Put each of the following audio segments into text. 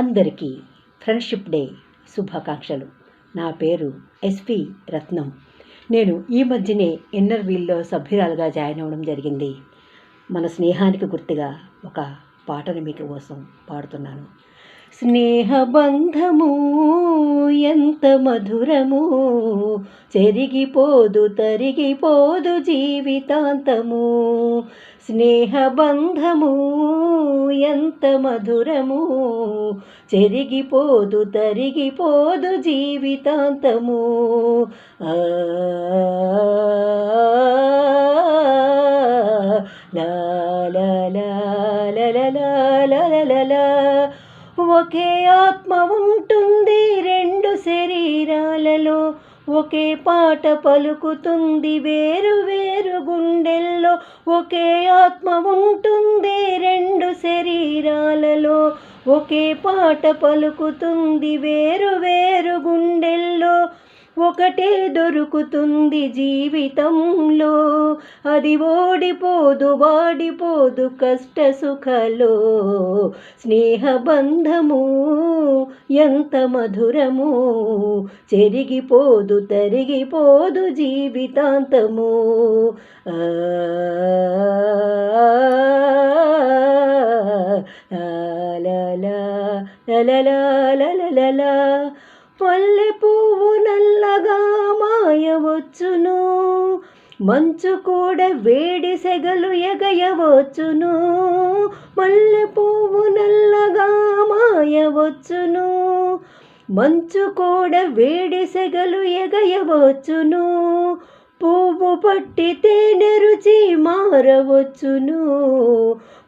అందరికీ friendship day శుభాకాంక్షలు. నా పేరు ఎస్పి రత్నం. నేను ఈ మధ్యనే ఇన్నర్ వీల్లో సభ్యురాలుగా జాయిన్ అవ్వడం జరిగింది. మన స్నేహానికి గుర్తుగా ఒక పాటను మీకు కోసం పాడుతున్నాను. స్నేహబంధము ఎంత మధురము చెరిగిపోదు తరిగిపోదు జీవితాంతము స్నేహబంధము ఎంత మధురము చెరిగిపోదు తరిగిపోదు జీవితాంతము లా లా లా లా లా లా లా ఒకే ఆత్మ ఉంటుంది రెండు శరీరాలలో. ఒకే పాట పలుకుతుంది వేరు వేరు గుండెల్లో. ఒకే ఆత్మ ఉంటుంది రెండు శరీరాలలో. ఒకే పాట పలుకుతుంది వేరు వేరు గుండెల్లో. ఒకటే దొరుకుతుంది జీవితంలో. అది ఓడిపోదు వాడిపోదు కష్ట సుఖలో. స్నేహబంధము ఎంత మధురము. చెరిగిపోదు తరిగిపోదు జీవితాంతము. ఆ, లా, లా, లా, లా, లా, లా, లా, లా, పల్లె పువ్వు నల్లగా మాయవచ్చును. మంచు కూడా వేడి సెగలు ఎగయవచ్చును. మల్లె పువ్వు నల్లగా మాయవచ్చును. మంచు కూడా వేడి సెగలు ఎగయవచ్చును. పువ్వు పట్టితే నెరుచి మారవచ్చును.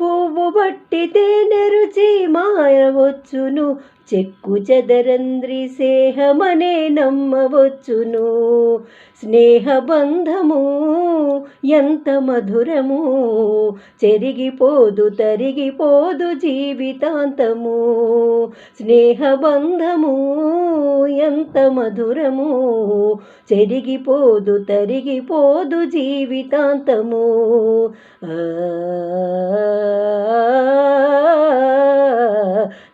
పువ్వు పట్టితే నెరుచి మారవచ్చును చెక్కు చెదరంద్రి సేహమనే నమ్మవచ్చును. స్నేహబంధము ఎంత మధురము. చెరిగిపోదు తరిగిపోదు జీవితాంతము. స్నేహబంధము ఎంత మధురము. చెరిగిపోదు తరిగిపోదు జీవితాంతము.